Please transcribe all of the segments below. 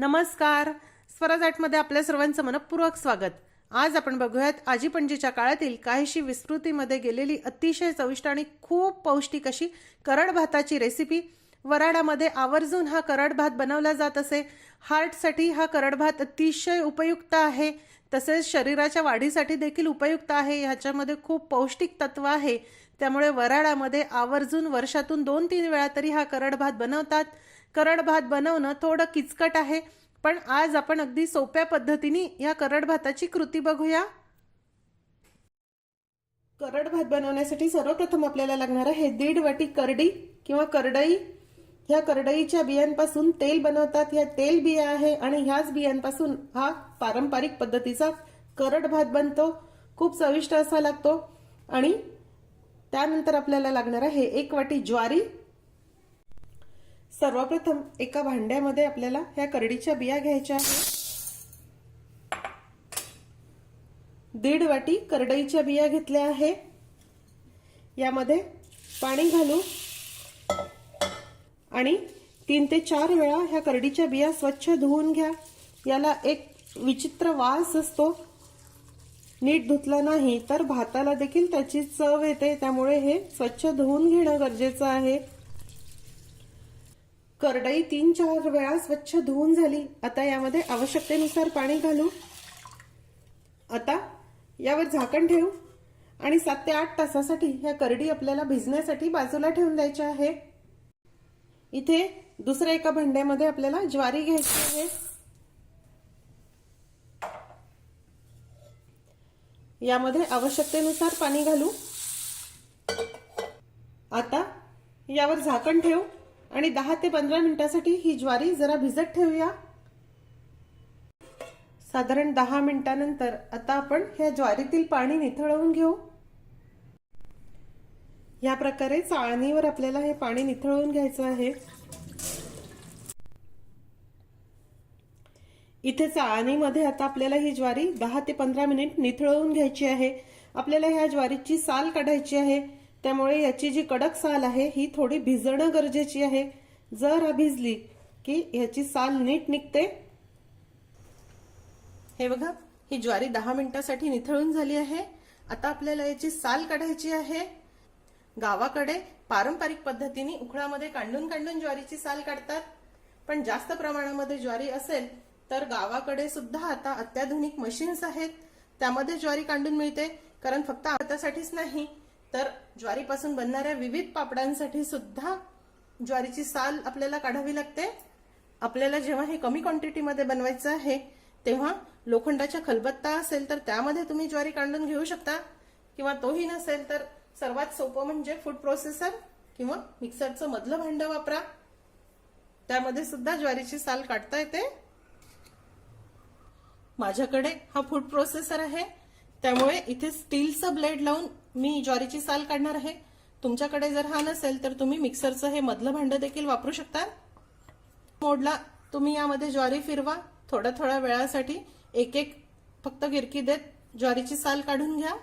नमस्कार. स्वराज आपल्या सर्वांचं मनपूर्वक स्वागत. आज आपण बघूयात आजी पणजीच्या काळातील काहीशी विस्तृतीमध्ये गेलेली अतिशय चविष्ट आणि खूप पौष्टिक अशी करड भाताची रेसिपी वराडामध्ये आवर्जून हा करड भात बनवला जात असे. हार्टसाठी हा करड भात अतिशय उपयुक्त आहे. तसेच शरीराच्या वाढीसाठी देखील उपयुक्त आहे. ह्याच्यामध्ये खूप पौष्टिक तत्व आहे. त्यामुळे वराडामध्ये आवर्जून वर्षातून दोन तीन वेळा तरी हा करड भात बनवतात. करड भात बनवणं थोडं किचकट आहे. पण आज आपण अगदी सोप्या पद्धतीने या करड भाताची कृती बघूया. करड भात बनवण्यासाठी सर्वप्रथम आपल्याला लागणार आहे दीड वाटी करडी किंवा करडई. ह्या करडईच्या बियांपासून तेल बनवतात. ह्या तेल बिया आहे आणि ह्याच बियांपासून हा पारंपरिक पद्धतीचा करड भात बनतो. खूप चविष्ट असा लागतो. आणि त्यानंतर आपल्याला लागणार आहे एक वाटी ज्वारी. सर्वप्रथम एका भांड्यामध्ये आपल्याला ह्या करडीच्या बिया घ्यायच्या आहेत. दीड वाटी करडईच्या बिया घेतल्या आहे यामध्ये पाणी घालू आणि तीन ते चार वेळा ह्या करडीच्या बिया स्वच्छ धुवून घ्या. याला एक विचित्र वास असतो. नीट धुतला नाही तर भाताला देखील त्याची चव येते. त्यामुळे हे स्वच्छ धुवून घेणं गरजेचं आहे. करडई तीन चार वेळा स्वच्छ धुवून झाली. आता यामध्ये आवश्यकतेनुसार पाणी घालू. आता यावर झाकण ठेवू. आणि सात ते आठ तासासाठी ह्या करडी आपल्याला भिजण्यासाठी बाजूला ठेवून द्यायच्या आहे इथे दुसऱ्या एका भांड्यामध्ये आपल्याला ज्वारी घ्यायची आहे. यामध्ये आवश्यकतेनुसार पाणी घालू. आता यावर झाकण ठेवू. आणि दहा ते पंधरा मिनिटासाठी ही ज्वारी जरा भिजत ठेवूया. साधारण दहा मिनिटानंतर आता आपण ह्या ज्वारीतील पाणी निथळवून घेऊ. या प्रकारे चाळणीवर आपल्याला हे पाणी निथळवून घ्यायचं आहे. इथे चाळणीमध्ये आता आपल्याला ही ज्वारी दहा ते पंधरा मिनिट निथळवून घ्यायची आहे. आपल्याला ह्या ज्वारीची साल काढायची आहे. त्यामुळे याची जी कडक साल आहे ही थोडी भिजणं गरजेची आहे. जर भिजली की ह्याची साल नीट निघते. हे बघा ही ज्वारी दहा मिनिटासाठी निथळून झाली आहे. आता आपल्याला याची साल काढायची आहे. गावाकडे पारंपरिक पद्धतीने उखळामध्ये कांडून कांडून ज्वारीची साल काढतात. पण जास्त प्रमाणामध्ये ज्वारी असेल तर गावाकडे सुद्धा आता अत्याधुनिक मशीन्स आहेत. त्यामध्ये ज्वारी कांडून मिळते कारण फक्त आतासाठीच नाही तर ज्वारीपासून बनणाऱ्या विविध पापडांसाठी सुद्धा ज्वारीची साल आपल्याला काढावी लागते. आपल्याला जेव्हा हे कमी क्वांटिटीमध्ये बनवायचं आहे तेव्हा लोखंडाच्या खलबत्ता असेल तर त्यामध्ये तुम्ही ज्वारी काढून घेऊ शकता. किंवा तोही नसेल तर सर्वात सोपं म्हणजे फूड प्रोसेसर किंवा मिक्सरचं मधलं भांडं वापरा. त्यामध्ये सुद्धा ज्वारीची साल काढता येते. माझ्याकडे हा फूड प्रोसेसर आहे. त्यामुळे इथे स्टीलचं ब्लेड लावून मी ज्वारीची साल काढणार आहे. तुमच्याकडे जर हा नसेल तर तुम्ही मिक्सरचं हे मधलं भांडं देखील वापरू शकता. मोडला तुम्ही यामध्ये ज्वारी फिरवा. थोड्या थोड्या वेळासाठी एक एक फक्त गिरकी देत ज्वारीची साल काढून घ्या.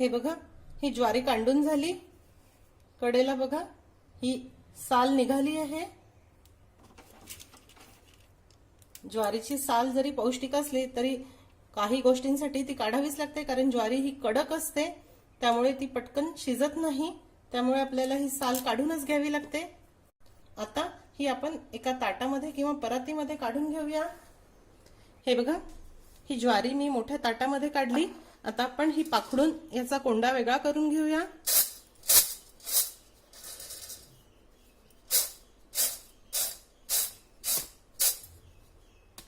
हे बघा ही ज्वारी कांडून झाली. कडेला बघा ही साल निघाली आहे. ज्वारीची साल जरी पौष्टिक असली तरी काही गोष्टींसाठी ती काढावीच लागते कारण ज्वारी ही कडक असते त्यामुळे ती पटकन शिजत नाही त्यामुळे आपल्याला ही साल काढूनच घ्यावी लागते. आता ही आपण एका ताटामध्ये किंवा परातीमध्ये काढून घेऊया. हे बघा ही ज्वारी मी मोठ्या ताटामध्ये काढली. आता आपण ही पाखडून याचा कोंडा वेगळा करून घेऊया.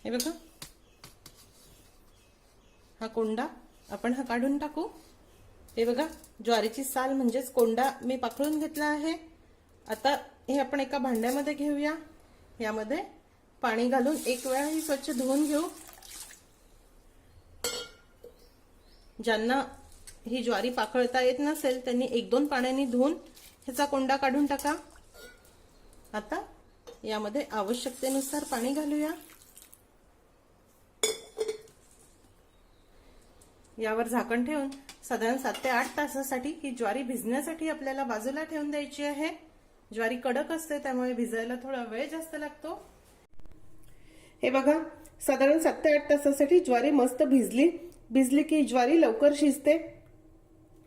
हे बघा. हा कोंडा आपण हा काढून टाकू. हे बघा ज्वारीची साल म्हणजेच कोंडा मी पाखडून घेतला आहे. आता हे आपण एका भांड्यामध्ये घेऊया. यामध्ये पाणी घालून एक वेळा ही स्वच्छ धुवून घेऊ. ज्यांना ही ज्वारी पाकळता येत नसेल त्यांनी एक दोन पाण्याने धुवून ह्याचा कोंडा काढून टाका. आता यामध्ये आवश्यकतेनुसार पाणी घालूया. यावर झाकण ठेवून साधारण सात ते आठ तासासाठी ही ज्वारी भिजण्यासाठी आपल्याला बाजूला ठेवून द्यायची आहे. ज्वारी कडक असते त्यामुळे भिजायला थोडा वेळ जास्त लागतो. हे बघा साधारण सात ते आठ तासासाठी ज्वारी मस्त भिजली. भिजली की ज्वारी लवकर शिजते.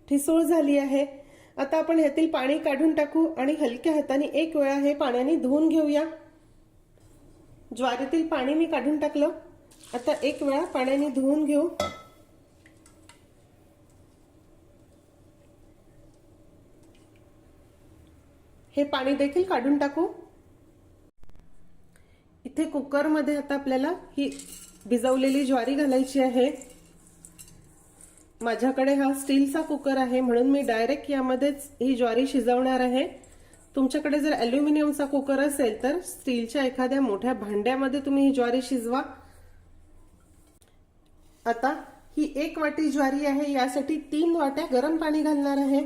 ठिसूळ झाली आहे. आता आपण ह्यातील पाणी काढून टाकू आणि हलक्या हाताने एक वेळा हे पाण्याने धुवून घेऊया. ज्वारीतील पाणी मी काढून टाकलं. आता एक वेळा पाण्याने धुवून घेऊ. हे पाणी देखील काढून टाकू. इथे कुकरमध्ये आता आपल्याला ही भिजवलेली ज्वारी घालायची आहे. माझ्याकडे हा स्टीलचा कुकर आहे म्हणून मी डायरेक्ट यामध्येच ही ज्वारी शिजवणार आहे. तुमच्याकडे जर अल्युमिनियमचा कुकर असेल तर स्टीलच्या एखाद्या मोठ्या भांड्यामध्ये तुम्ही ही ज्वारी शिजवा. आता ही एक वाटी ज्वारी आहे यासाठी तीन वाट्या गरम पाणी घालणार आहे.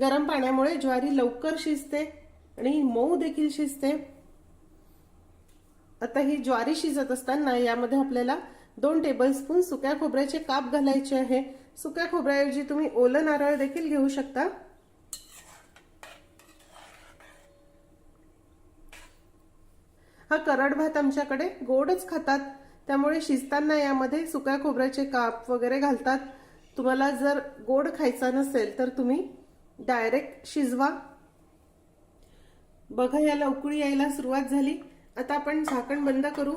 गरम पाण्यामुळे ज्वारी लवकर शिजते आणि मऊ देखील शिजते. आता ही ज्वारी शिजत असताना यामध्ये आपल्याला दोन टेबलस्पून सुक्या खोबऱ्याचे काप घालायचे आहे. सुक्या खोबऱ्याऐवजी तुम्ही ओलं नारळ देखील घेऊ शकता. हा करड भात आमच्याकडे गोडच खातात. त्यामुळे शिजताना यामध्ये सुक्या खोबऱ्याचे काप वगैरे घालतात. तुम्हाला जर गोड खायचा नसेल तर तुम्ही डायरेक्ट शिजवा. बघा याला उकळी यायला सुरुवात झाली. आता आपण झाकण बंद करू.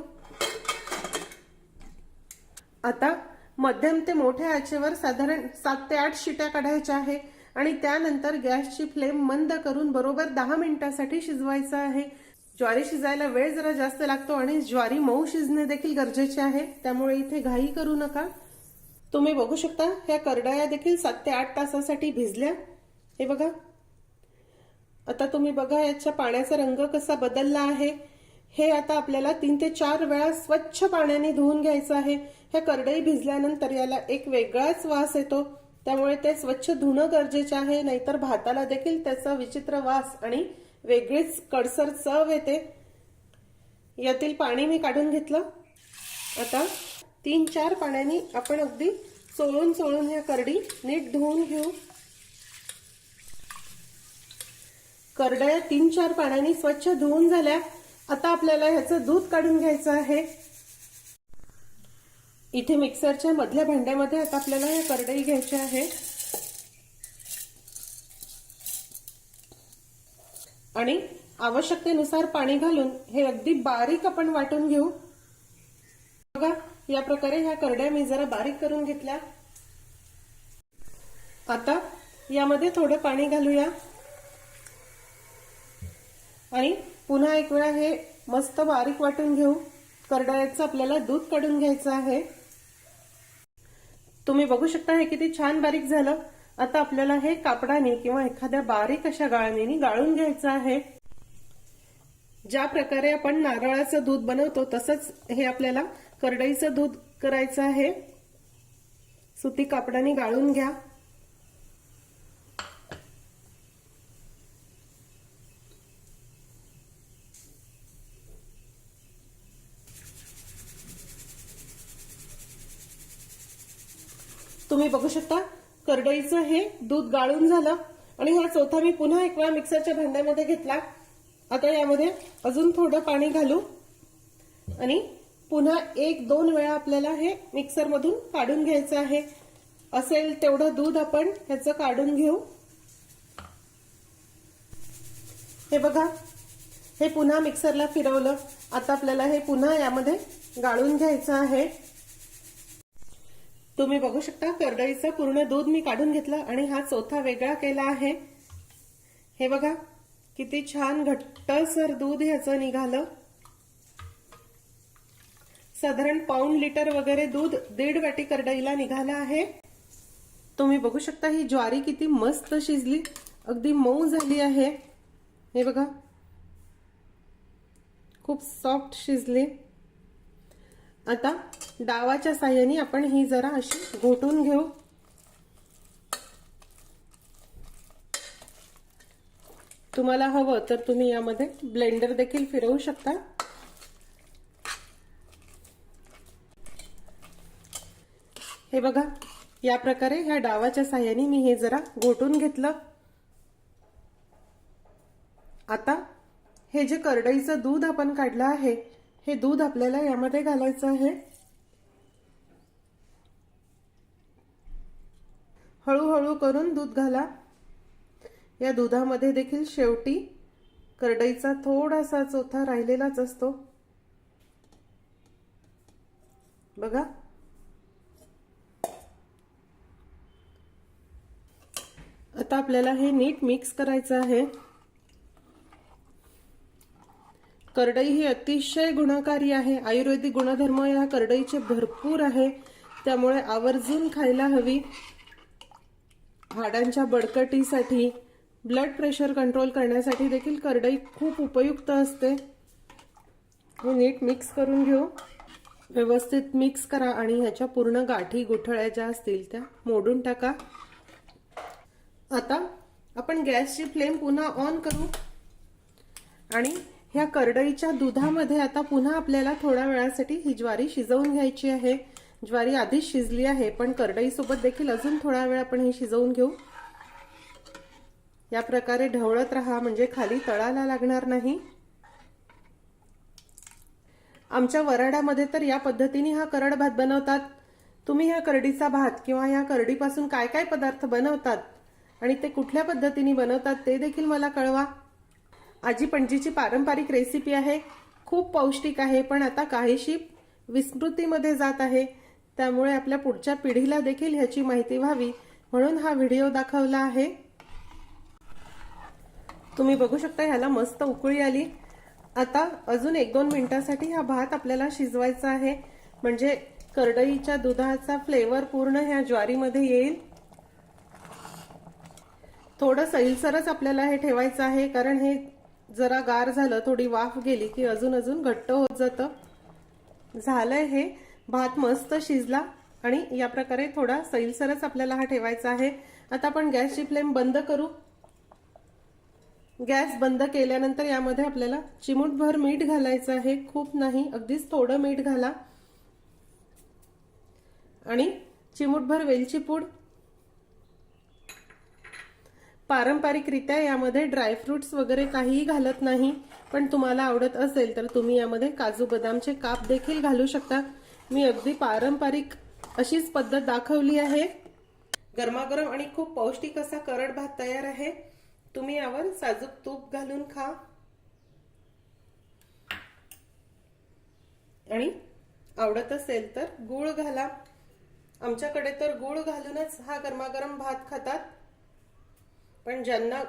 आता मध्यम ते मोठ्या आचेवर साधारण सात ते आठ शिट्या काढायच्या आहे आणि त्यानंतर गॅसची फ्लेम मंद करून बरोबर दहा मिनिटासाठी शिजवायचं आहे. ज्वारी शिजायला वेळ जरा जास्त लागतो आणि ज्वारी मऊ शिजणे देखील गरजेचे आहे. त्यामुळे इथे घाई करू नका. तुम्ही बघू शकता ह्या करडया देखील सात ते आठ तासासाठी भिजल्या. हे बघा. आता तुम्ही बघा याच्या पाण्याचा रंग कसा बदलला आहे. हे आता आपल्याला तीन ते चार वेळा स्वच्छ पाण्याने धुवून घ्यायचं आहे. ह्या करडई भिजल्यानंतर याला एक वेगळाच वास येतो. त्यामुळे ते स्वच्छ धुणं गरजेचे आहे. नाहीतर भाताला देखील त्याचा विचित्र वास आणि वेगळीच कडसर चव येते. यातील पाणी मी काढून घेतलं. आता तीन चार पाण्याने आपण अगदी चोळून चोळून ह्या करडी नीट धुवून घेऊ. करडया तीन चार पाण्याने स्वच्छ धुवून झाल्या. आता आपल्याला ह्याचं दूध काढून घ्यायचं आहे. इथे मिक्सरच्या मधल्या भांड्यामध्ये आता आपल्याला हे करडई घ्यायची आहे. आणि आवश्यकतेनुसार पाणी घालून हे अगदी बारीक आपण वाटून घेऊ. बघा या प्रकारे ह्या करड्या मी जरा बारीक करून घेतल्या. आता यामध्ये थोडं पाणी घालूया. आणि पुन्हा एक वेळा हे मस्त बारीक वाटून घेऊ. करडयाचं आपल्याला दूध काढून घ्यायचं आहे. तुम्ही बघू शकता हे किती छान बारीक झालं. आता आपल्याला हे कापडाने किंवा एखाद्या बारीक अशा गाळणीने गाळून घ्यायचं आहे. ज्या प्रकारे आपण नारळाचं दूध बनवतो तसंच हे आपल्याला करडईचं दूध करायचं आहे. सुती कापडाने गाळून घ्या. तुम्ही बघू शकता करडईचं हे दूध गाळून झालं आणि हा चौथा मी पुन्हा एक वेळा मिक्सरच्या भांड्यामध्ये घेतला. आता यामध्ये अजून थोडं पाणी घालू. आणि पुन्हा एक दोन वेळा आपल्याला हे मिक्सरमधून काढून घ्यायचं आहे. असेल तेवढं दूध आपण ह्याचं काढून घेऊ. हे बघा हे पुन्हा मिक्सरला फिरवलं. आता आपल्याला हे पुन्हा यामध्ये गाळून घ्यायचं आहे. तुम्ही बघू शकता करडईचं पूर्ण दूध मी काढून घेतलं आणि हा चौथा वेगळा केला आहे. हे बघा किती छान घट्टसर दूध ह्याचं निघालं. साधारण पाऊंड लिटर वगैरे दूध दीड वाटी करडईला निघालं आहे. तुम्ही बघू शकता ही ज्वारी किती मस्त शिजली अगदी मऊ झाली आहे. हे बघा खूप सॉफ्ट शिजली. आता डावाच्या साह्याने आपण ही जरा अशी घोटून घेऊ. तुम्हाला हवं तर तुम्ही यामध्ये ब्लेंडर देखील फिरवू शकता. हे बघा या प्रकारे ह्या डावाच्या साह्याने मी हे जरा घोटून घेतलं. आता हे जे करडईचं दूध आपण काढलं आहे हे दूध आपल्याला यामध्ये घालायचं आहे. हळूहळू करून दूध घाला. या दुधामध्ये देखील शेवटी करडईचा थोडासा चोथा राहिलेलाच असतो. बघा. आता आपल्याला हे नीट मिक्स करायचं आहे. करडई ही अतिशय गुणकारी आहे. आयुर्वेदिक गुणधर्म या करडईचे भरपूर आहे. त्यामुळे आवर्जून खायला हवी. हाडांच्या बडकटीसाठी ब्लड प्रेशर कंट्रोल करण्यासाठी देखील करडई खूप उपयुक्त असते. हे नीट मिक्स करून घेऊ. व्यवस्थित मिक्स करा आणि ह्याच्या पूर्ण गाठी गुठळ्या ज्या असतील त्या मोडून टाका. आता आपण गॅसची फ्लेम पुन्हा ऑन करू. आणि ह्या करडईच्या दुधामध्ये आता पुन्हा आपल्याला थोड्या वेळासाठी ही ज्वारी शिजवून घ्यायची आहे. ज्वारी आधीच शिजली आहे पण करडईसोबत देखील अजून थोडा वेळ आपण ही शिजवून घेऊ. या प्रकारे ढवळत राहा म्हणजे खाली तळाला लागणार नाही. आमच्या वराडामध्ये तर या पद्धतीने हा करड भात बनवतात. तुम्ही ह्या करडीचा भात किंवा या करडीपासून काय काय पदार्थ बनवतात आणि ते कुठल्या पद्धतीने बनवतात ते देखील मला कळवा. आजी पणजीची पारंपरिक रेसिपी आहे. खूप पौष्टिक आहे पण आता काहीशी विस्मृतीमध्ये जात आहे. त्यामुळे आपल्या पुढच्या पिढीला देखील ह्याची माहिती व्हावी म्हणून हा व्हिडिओ दाखवला आहे. तुम्ही बघू शकता ह्याला मस्त उकळी आली. आता अजून एक दोन मिनिटासाठी हा भात आपल्याला शिजवायचा आहे. म्हणजे करडईच्या दुधाचा फ्लेवर पूर्ण ह्या ज्वारीमध्ये येईल. थोडं सैलसरच आपल्याला हे ठेवायचं आहे कारण हे जरा गार झालं थोडी वाफ गेली की अजून अजून घट्ट होत जातं. झालंय हे. भात मस्त शिजला आणि या प्रकारे थोडा सैलसरच आपल्याला हा ठेवायचा आहे. आता आपण गॅसची फ्लेम बंद करू. गॅस बंद केल्यानंतर यामध्ये आपल्याला चिमूटभर मीठ घालायचं आहे. खूप नाही अगदीच थोडं मीठ घाला. आणि चिमूटभर वेलची पूड पारंपरिकरित्या यामध्ये ड्रायफ्रुट्स वगैरे काहीही घालत नाही पण तुम्हाला आवडत असेल तर तुम्ही यामध्ये काजू बदामचे काप देखील घालू शकता. मी अगदी पारंपरिक अशीच पद्धत दाखवली आहे. गरमागरम आणि खूप पौष्टिक असा करड भात तयार आहे. तुम्ही यावर साजूक तूप घालून खा. आणि आवडत असेल तर गूळ घाला. आमच्याकडे तर गूळ घालूनच हा गरमागरम भात खातात. पण ज्यांना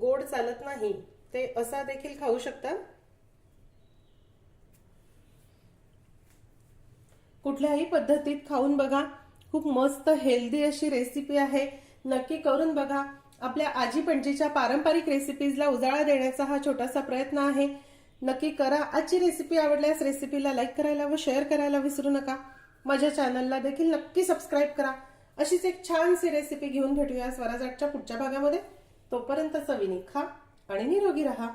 गोड चालत नाही ते असा देखील खाऊ शकतात? कुठल्याही पद्धतीत खाऊन बघा. खूप मस्त हेल्दी अशी रेसिपी आहे. नक्की करून बघा. आपल्या आजी पणजीच्या पारंपरिक रेसिपीजला उजाळा देण्याचा हा छोटासा प्रयत्न आहे. नक्की करा. आजची रेसिपी आवडल्यास रेसिपीला लाईक करायला व शेअर करायला विसरू नका. माझ्या चॅनलला देखील नक्की सबस्क्राईब करा. अशीच एक छानशी रेसिपी घेऊन भेटूया स्वराजाटच्या पुढच्या भागामध्ये. तोपर्यंत चवीनी खा आणि निरोगी राहा.